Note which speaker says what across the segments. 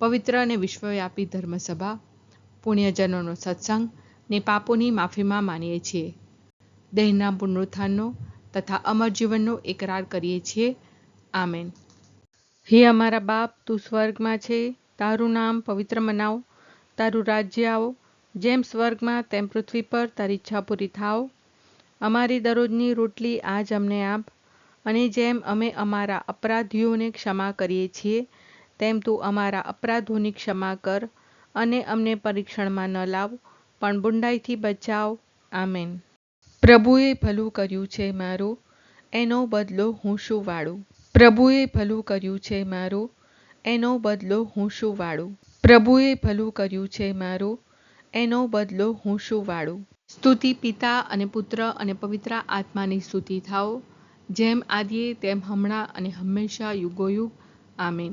Speaker 1: પવિત્ર અને વિશ્વવ્યાપી ધર્મસભા, પુણ્યજનોનો સત્સંગ ને પાપોની માફીમાં માનીએ છીએ. દેહના પુનરુત્થાનનો તથા અમર જીવનનો એકરાર કરીએ છીએ. આમેન. હે અમારા બાપ, તું સ્વર્ગમાં છે. તારું નામ પવિત્ર મનાવ. તારું રાજ્ય આવો. જેમ સ્વર્ગમાં, તેમ પૃથ્વી પર તારી ઈચ્છા પૂરી થાવ. અમારી દરરોજની રોટલી આજ અમને આપ. અને જેમ અમે અમારા અપરાધીઓને ક્ષમા કરીએ છીએ તેમ તું અમારા અપરાધોની ક્ષમા કર અને અમને પરીક્ષણમાં ન લાવ, પણ બુંડાઈથી બચાવ. આમેન. પ્રભુએ ભલું કર્યું છે મારું, એનો બદલો હું શું વાળું? પ્રભુએ ભલું કર્યું છે મારું, એનો બદલો હું શું વાળું? પ્રભુએ ભલું કર્યું છે મારું, એનો બદલો હું શું વાળું? સ્તુતિ પિતા અને પુત્ર અને પવિત્ર આત્માની સ્તુતિ થાઓ, જેમ આદિએ તેમ હમણાં અને હંમેશા યુગોયુગ. આમીન.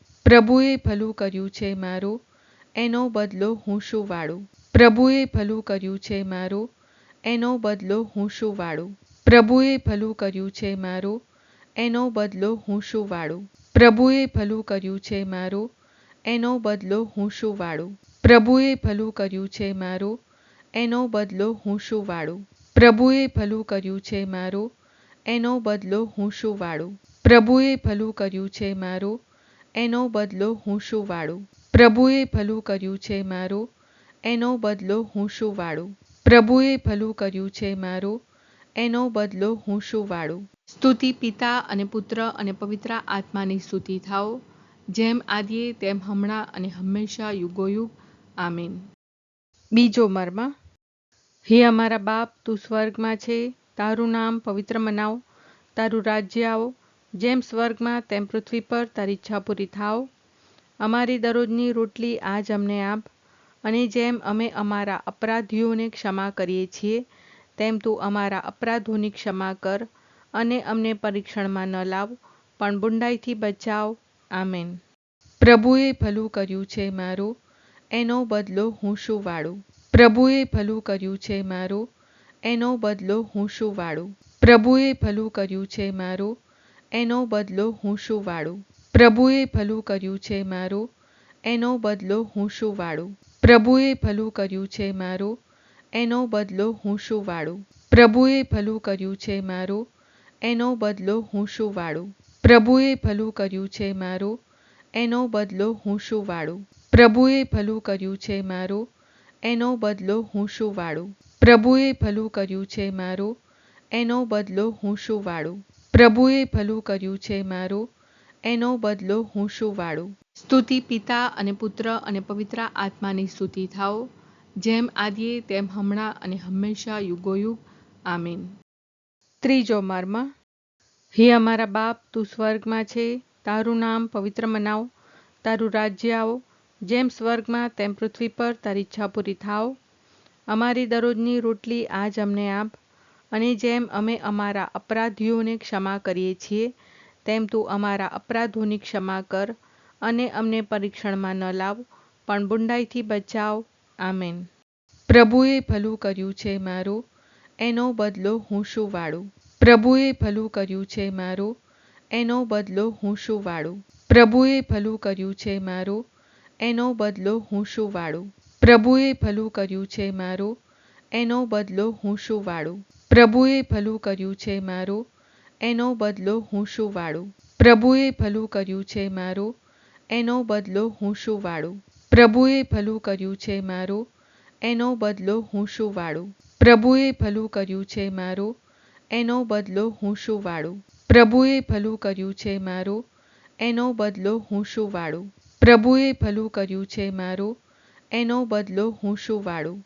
Speaker 1: પ્રભુએ ભલું કર્યું છે મારું, એનો બદલો હું શું વાળું? પ્રભુએ ભલું કર્યું છે મારું, એનો બદલો હું શું વાળું? પ્રભુએ ભલું કર્યું છે મારું, એનો બદલો હું શું વાળું? પ્રભુએ ભલું કર્યું છે મારું, એનો બદલો હું શું વાળું? પ્રભુએ ભલું કર્યું છે મારું, એનો બદલો હું શું વાળું? પ્રભુએ ભલું કર્યું છે મારું, એનો બદલો હું શું વાળું? પ્રભુએ ભલું કર્યું છે મારું એનો બદલો હું શું વાળું? પ્રભુએ ભલું કર્યું છે મારું, એનો બદલો હું શું વાળું? પ્રભુએ ભલું કર્યું છે મારું, એનો બદલો હું શું વાળું? સ્તુતિ પિતા અને પુત્ર અને પવિત્ર આત્માની સ્તુતિ થાઓ, જેમ આદિએ તેમ હમણાં અને હંમેશા યુગોયુગ. આમીન. બીજો મર્મ. હે અમારા બાપ, તું સ્વર્ગમાં છે, તારું નામ પવિત્ર મનાવ, તારું રાજ્ય આવો જેમ સ્વર્ગમાં તેમ પૃથ્વી પર તારી ઈચ્છા પૂરી થાવ. અમારી દરરોજની રોટલી આજ અમને આપ. અને જેમ અમે અમારા અપરાધીઓને ક્ષમા કરીએ છીએ, તેમ તું અમારા અપરાધોની ક્ષમા કર અને અમને પરીક્ષણમાં ન લાવ, પણ બુંડાઈથી બચાવ. આમેન. પ્રભુએ ભલું કર્યું છે મારું, એનો બદલો હું શું વાળું? પ્રભુએ ભલું કર્યું છે મારું, એનો બદલો હું શું વાળું? પ્રભુએ ભલું કર્યું છે મારું એનો બદલો હું શું વાળું? પ્રભુએ ભલું કર્યું છે મારું, એનો બદલો હું શું વાળું? પ્રભુએ ભલું કર્યું છે મારું, એનો બદલો હું શું વાળું? પ્રભુએ ભલું કર્યું છે મારું, એનો બદલો હું શું વાળું? પ્રભુએ ભલું કર્યું છે મારું, એનો બદલો હું શું વાળું? પ્રભુએ ભલું કર્યું છે મારું, એનો બદલો હું શું વાળું? પ્રભુએ ભલું કર્યું છે મારું, એનો બદલો હું શું વાળું? પ્રભુએ ભલું કર્યું છે મારું, એનો બદલો હું શું વાળું? સ્તુતિ પિતા અને પુત્ર અને પવિત્ર આત્માની સ્તુતિ થાઓ, જેમ આદિએ તેમ હમણાં અને હંમેશા યુગોયુગ. આમીન. ત્રીજો મર્મ. હે અમારા બાપ, તું સ્વર્ગમાં છે, તારું નામ પવિત્ર મનાવ, તારું રાજ્ય આવો, જેમ સ્વર્ગમાં તેમ પૃથ્વી પર તારી ઈચ્છા પૂરી થાવ અમારી દરરોજની રોટલી આજ અમને આપ અને જેમ અમે અમારા અપરાધીઓને ક્ષમા કરીએ છીએ, તેમ તું અમારા અપરાધોની ક્ષમા કર અને અમને પરીક્ષણમાં ન લાવ, પણ બુંડાઈથી બચાવ. આમેન. પ્રભુએ ભલું કર્યું છે મારું, એનો બદલો હું શું વાળું? પ્રભુએ ભલું કર્યું છે મારું, એનો બદલો હું શું વાળું? પ્રભુએ ભલું કર્યું છે મારું, એનો બદલો હું શું વાળું? પ્રભુએ ભલું કર્યું છે મારું, એનો બદલો હું શું વાળું? પ્રભુએ ભલું કર્યું છે મારું, એનો બદલો હું શું વાળું? પ્રભુએ ભલું કર્યું છે મારું, એનો બદલો હું શું વાળું? પ્રભુએ ભલું કર્યું છે મારું, એનો બદલો હું શું વાળું? પ્રભુએ ભલું કર્યું છે મારું, એનો બદલો હું શું વાળું? પ્રભુએ ભલું કર્યું છે મારું, એનો બદલો હું શું વાળું? પ્રભુએ ભલું કર્યું છે મારું, એનો બદલો હું શું વાળું?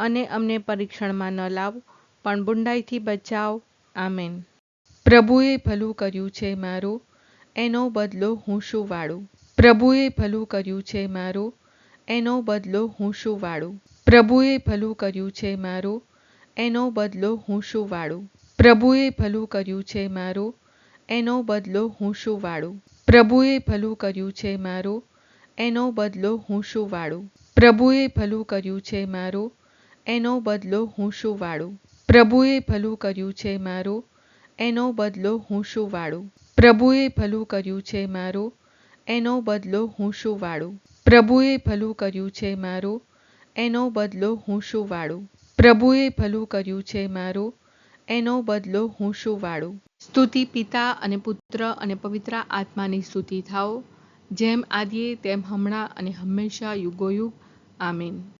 Speaker 1: અને અમને પરીક્ષણમાં ન લાવ. પણ બુંડાઈથી બચાવ. આમેન. પ્રભુએ ભલું કર્યું છે મારું. એનો બદલો હું શું વાળું? પ્રભુએ ભલું કર્યું છે મારું. એનો બદલો હું શું વાળું? પ્રભુએ ભલું કર્યું છે મારું. એનો બદલો હું શું વાળું? પ્રભુએ ભલું કર્યું છે મારું. એનો બદલો હું શું વાળું? પ્રભુએ ભલું કર્યું છે મારું. એનો બદલો હું શું વાળું? પ્રભુએ ભલું કર્યું છે મારું. એનો બદલો હું શું વાળું? પ્રભુએ ભલું કર્યું છે મારું, એનો બદલો હું શું વાળું? પ્રભુએ ભલું કર્યું છે મારું, એનો બદલો હું શું વાળું? પ્રભુએ ભલું કર્યું છે મારું, એનો બદલો હું શું વાળું? પ્રભુએ ભલું કર્યું છે મારું, એનો બદલો હું શું વાળું? સ્તુતિ પિતા અને પુત્ર અને પવિત્ર આત્માની સ્તુતિ થાઓ, જેમ આદિએ તેમ હમણાં અને હંમેશા યુગોયુગ. આમીન.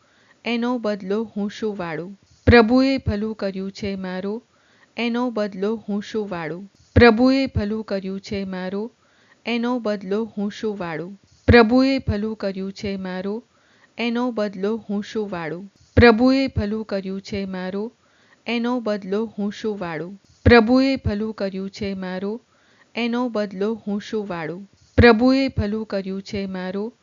Speaker 1: એનો બદલો હું શું વાળું? પ્રભુએ ભલું કર્યું છે મારું, એનો બદલો હું શું વાળું? પ્રભુએ ભલું કર્યું છે મારું, એનો બદલો હું શું વાળું? પ્રભુએ ભલું કર્યું છે મારું, એનો બદલો હું શું વાળું? પ્રભુએ ભલું કર્યું છે મારું, એનો બદલો હું શું વાળું? પ્રભુએ ભલું કર્યું છે મારું, એનો બદલો હું શું વાળું? પ્રભુએ ભલું કર્યું છે મારું,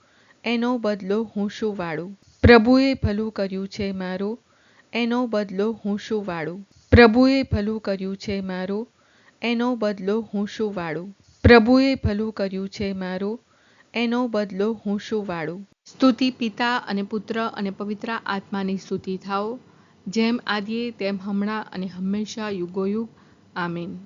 Speaker 1: એનો બદલો હું શું વાળું? પ્રભુએ ભલું કર્યું છે મારું, એનો બદલો હું શું વાળું? પ્રભુએ ભલું કર્યું છે મારું, એનો બદલો હું શું વાળું? પ્રભુએ ભલું કર્યું છે મારું, એનો બદલો હું શું વાળું? સ્તુતિ પિતા અને પુત્ર અને પવિત્ર આત્માની સ્તુતિ થાઓ, જેમ આદિએ તેમ હમણાં અને હંમેશા યુગોયુગ. આમીન.